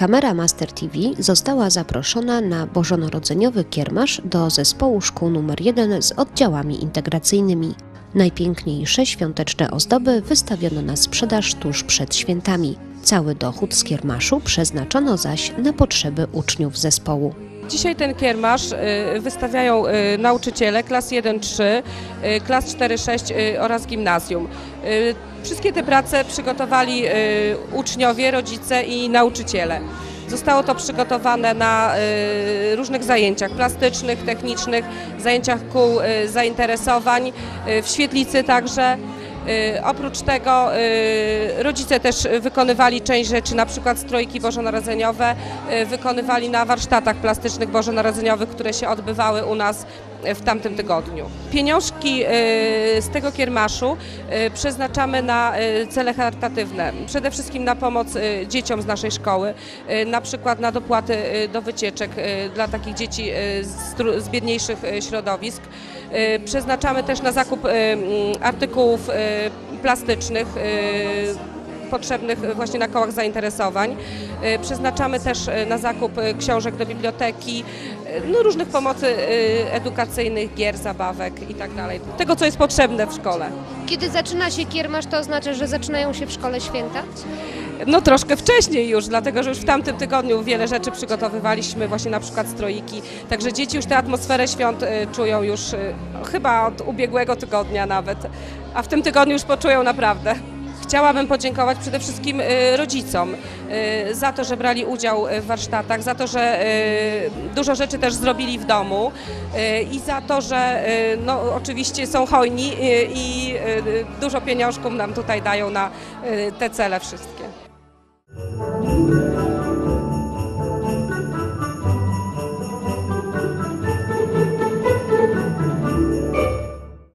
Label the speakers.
Speaker 1: Kamera Master TV została zaproszona na bożonarodzeniowy kiermasz do zespołu szkół nr 1 z oddziałami integracyjnymi. Najpiękniejsze świąteczne ozdoby wystawiono na sprzedaż tuż przed świętami. Cały dochód z kiermaszu przeznaczono zaś na potrzeby uczniów zespołu.
Speaker 2: Dzisiaj ten kiermasz y, wystawiają y, nauczyciele klas 1-3, y, klas 4-6 y, oraz gimnazjum. Wszystkie te prace przygotowali uczniowie, rodzice i nauczyciele. Zostało to przygotowane na różnych zajęciach plastycznych, technicznych, zajęciach kół zainteresowań, w świetlicy także. Y, Oprócz tego y, rodzice też wykonywali część rzeczy, na przykład strojki bożonarodzeniowe, y, wykonywali na warsztatach plastycznych bożonarodzeniowych, które się odbywały u nas w tamtym tygodniu. Pieniążki y, z tego kiermaszu y, przeznaczamy na y, cele charytatywne. Przede wszystkim na pomoc dzieciom z naszej szkoły, na przykład na dopłaty do wycieczek dla takich dzieci z, biedniejszych środowisk. Przeznaczamy też na zakup artykułów plastycznych potrzebnych właśnie na kołach zainteresowań. Y, Przeznaczamy też y, na zakup książek do biblioteki, no, różnych pomocy edukacyjnych, gier, zabawek i tak dalej. Tego, co jest potrzebne w szkole.
Speaker 3: Kiedy zaczyna się kiermasz, to oznacza, że zaczynają się w szkole święta?
Speaker 2: No troszkę wcześniej już, dlatego że już w tamtym tygodniu wiele rzeczy przygotowywaliśmy, właśnie na przykład stroiki. Także dzieci już tę atmosferę świąt czują już chyba od ubiegłego tygodnia nawet, a w tym tygodniu już poczują naprawdę. Chciałabym podziękować przede wszystkim y, rodzicom y, za to, że brali udział w warsztatach, za to, że y, dużo rzeczy też zrobili w domu i za to, że no, oczywiście są hojni i dużo pieniążków nam tutaj dają na te cele wszystkie.